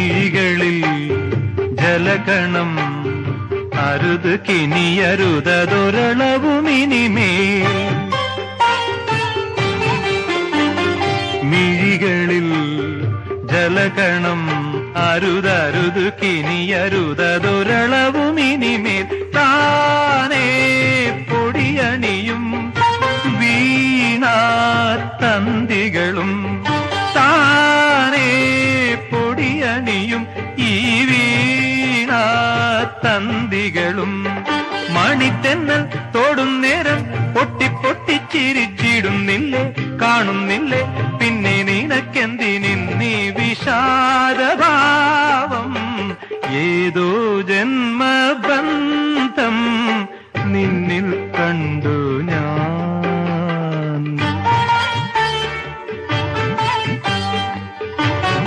മിഴികളിൽ ജലകണം അരുത് കിനിയരുതതൊരളവുമിനിമേൽ. മിഴികളിൽ ജലകണം അരുതരുത് കിനിയരുതതൊരളവുമിനിമേൽ. താനേ പൊടിയണിയും വീണാ താനേ വീണ തന്തികളും മണിത്തെന്നൽ തോടും നേരം പൊട്ടി പൊട്ടി ചിരിച്ചിടുന്നില്ലേ കാണുന്നില്ലേ? പിന്നെ നിനക്കെന്തിനി വിഷാദഭാവം? ഏതോ ജന്മബന്ധം നിന്നിൽ കണ്ടു